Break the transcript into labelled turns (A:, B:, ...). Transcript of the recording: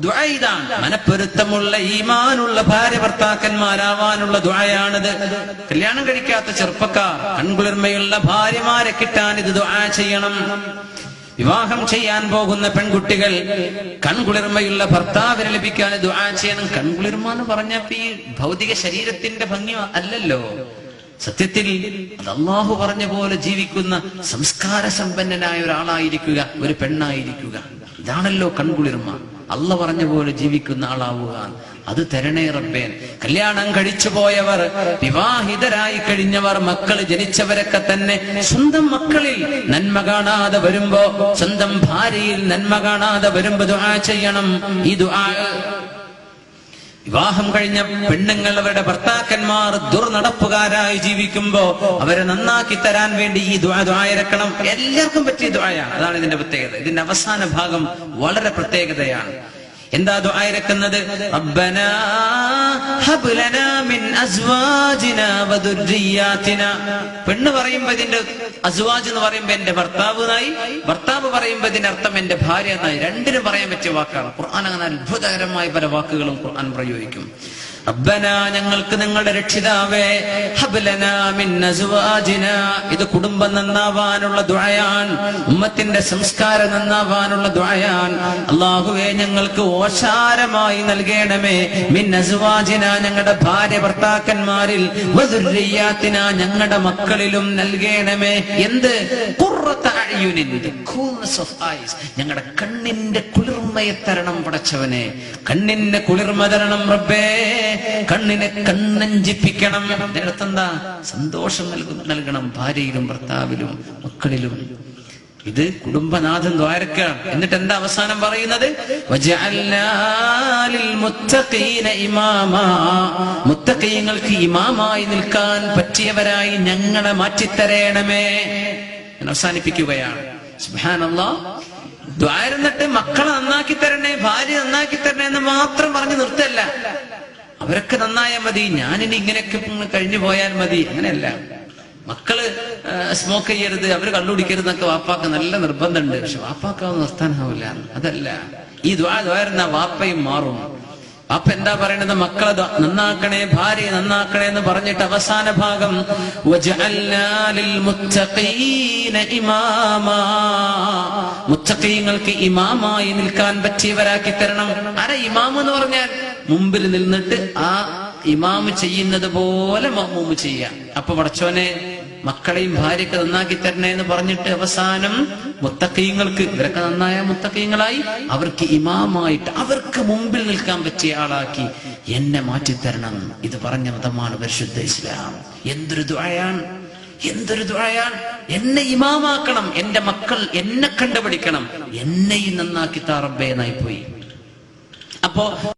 A: ദുആ ഇതാണ് മനപ്പൊരുത്തമുള്ള ഈമാനുള്ള ഭാര്യ ഭർത്താക്കന്മാരാവാനുള്ള ദുആയാണിത്. കല്യാണം കഴിക്കാത്ത ചെറുപ്പക്കാർ കൺകുളിർമയുള്ള ഭാര്യമാരെ കിട്ടാൻ ഇത് ദുആ ചെയ്യണം. വിവാഹം ചെയ്യാൻ പോകുന്ന പെൺകുട്ടികൾ കൺകുളിർമയുള്ള ഭർത്താവിന് ലഭിക്കാൻ ദുആ ചെയ്യണം. കൺകുളിർമ എന്ന് പറഞ്ഞപ്പോ ഈ ഭൗതിക ശരീരത്തിന്റെ ഭംഗി അല്ലല്ലോ. സത്യത്തിൽ അള്ളാഹു പറഞ്ഞ പോലെ ജീവിക്കുന്ന സംസ്കാര സമ്പന്നനായ ഒരാളായിരിക്കുക ഒരു പെണ്ണായിരിക്കുക. ഇതാണല്ലോ കൺകുളിർമ. അല്ല പറഞ്ഞ പോലെ ജീവിക്കുന്ന ആളാവുക. അത് തരണേ റബ്ബേൻ കല്യാണം കഴിച്ചു പോയവർ വിവാഹിതരായി കഴിഞ്ഞവർ മക്കൾ ജനിച്ചവരൊക്കെ തന്നെ സ്വന്തം മക്കളിൽ നന്മ കാണാതെ വരുമ്പോ സ്വന്തം ഭാര്യയിൽ നന്മ കാണാതെ വരുമ്പോ ദുആ ചെയ്യണം. ഈ ദുആ വിവാഹം കഴിഞ്ഞ പെണ്ണുങ്ങൾ അവരുടെ ഭർത്താക്കന്മാർ ദുർനടപ്പുകാരായി ജീവിക്കുമ്പോ അവരെ നന്നാക്കി തരാൻ വേണ്ടി ഈ ദ്വായരക്കണം എല്ലാവർക്കും പറ്റിയ ദ്വായാണ് അതാണ് ഇതിന്റെ പ്രത്യേകത. ഇതിന്റെ അവസാന ഭാഗം വളരെ പ്രത്യേകതയാണ്. എന്താ ദുആയിരക്കുന്നത് റബ്ബനാ ഹബ് ലനാ മിൻ അസ്വാജിനാ വദുർരിയാതിനാ പെണ്ണ് പറയുമ്പോൾ ഇതിന്റെ അസ്വാജ് എന്ന് പറയുമ്പോൾ എന്റെ ഭർത്താവ് എന്നായി ഭർത്താവ് പറയുമ്പോൾ ഇതിന്റെ അർത്ഥം എന്റെ ഭാര്യ എന്നായി. രണ്ടിനും പറയാൻ പറ്റിയ വാക്കാണ്. ഖുർആൻ അങ്ങനെ അത്ഭുതകരമായ പല വാക്കുകളും ഖുർആൻ പ്രയോഗിക്കും. റബ്ബന ഞങ്ങൾക്ക് നിങ്ങളുടെ രക്ഷിതാവേ ഹബ്ലനാ മിൻ ഇത് കുടുംബം നന്നാവാനുള്ള ദുആയാൻ ഉമ്മത്തിന്റെ സംസ്കാരം നന്നാവാനുള്ള ദുആയാൻ അല്ലാഹുവേ ഞങ്ങൾക്ക് ഓശാരമായി നൽകേണമേ. മിൻ ഞങ്ങളുടെ ഭാര്യ ഭർത്താക്കന്മാരിൽ വദുർരിയാത്തിന ഞങ്ങളുടെ മക്കളിലും നൽകേണമേ. എന്ത്? ഞങ്ങളുടെ കണ്ണിന്റെ കുളിർമയെ തരണം പടച്ചവനെ. കണ്ണിന്റെ കുളിർമ തരണം റബ്ബേ. കണ്ണിനെ കണ്ണഞ്ചിപ്പിക്കണം. ഇതിനർത്ഥം എന്താ സന്തോഷം നൽകും നൽകണം ഭാര്യയിലും ഭർത്താവിലും മക്കളിലും. ഇത് കുടുംബനാഥൻ ദ്വാരക്കാണ്. എന്നിട്ട് എന്താ അവസാനം പറയുന്നത്. മുത്തഖീങ്ങൾക്ക് ഇമാമായി നിൽക്കാൻ പറ്റിയവരായി ഞങ്ങളെ മാറ്റിത്തരേണമേ. ഞാൻ അവസാനിപ്പിക്കുകയാണ്. ദ്വാരം എന്നിട്ട് മക്കളെ നന്നാക്കി തരണേ ഭാര്യ നന്നാക്കി തരണേ എന്ന് മാത്രം പറഞ്ഞു നിർത്തല്ല. അവരൊക്കെ നന്നായാൽ മതി ഞാനിനി ഇങ്ങനെയൊക്കെ ഇങ്ങ് കഴിഞ്ഞു പോയാൽ മതി അങ്ങനെയല്ല. മക്കൾ സ്മോക്ക് ചെയ്യരുത് അവർ കള്ളുടിക്കരുത് എന്നൊക്കെ വാപ്പാക്ക് നല്ല നിർബന്ധമുണ്ട്. പക്ഷെ വാപ്പാക്കാവുന്ന നിർത്താനാവില്ല അതല്ല. ഈ ദ്വാ ദ്വാരുന്ന വാപ്പയും മാറും. അപ്പൊ എന്താ പറയണത്? മക്കളെ നന്നാക്കണേ ഭാര്യ നന്നാക്കണേ എന്ന് പറഞ്ഞിട്ട് അവസാന ഭാഗം. മുത്തഖീങ്ങൾക്ക് ഇമാമായി നിൽക്കാൻ പറ്റിയവരാക്കി തരണം. അര ഇമാം എന്ന് പറഞ്ഞാൽ? മുമ്പിൽ നിന്നിട്ട് ആ ഇമാമ് ചെയ്യുന്നത് പോലെ മമ്മൂമ് ചെയ്യാം അപ്പൊ പടച്ചോനെ മക്കളെയും ഭാര്യയൊക്കെ നന്നാക്കി തരണേ എന്ന് പറഞ്ഞിട്ട് അവസാനം മുത്തക്കീങ്ങൾക്ക് ഇവരൊക്കെ നന്നായ മുത്തക്കീങ്ങളായി അവർക്ക് ഇമാമായിട്ട് അവർക്ക് മുമ്പിൽ നിൽക്കാൻ പറ്റിയ ആളാക്കി എന്നെ മാറ്റിത്തരണം. ഇത് പറഞ്ഞ മതമാണ് പരിശുദ്ധ ഇസ്ലാം. എന്തൊരു ദ്വായാണ് എന്തൊരു ദ്വായാണ് എന്നെ ഇമാമാക്കണം. എന്റെ മക്കൾ എന്നെ കണ്ടുപിടിക്കണം. എന്നെയും നന്നാക്കി താറബേനായി പോയി അപ്പോ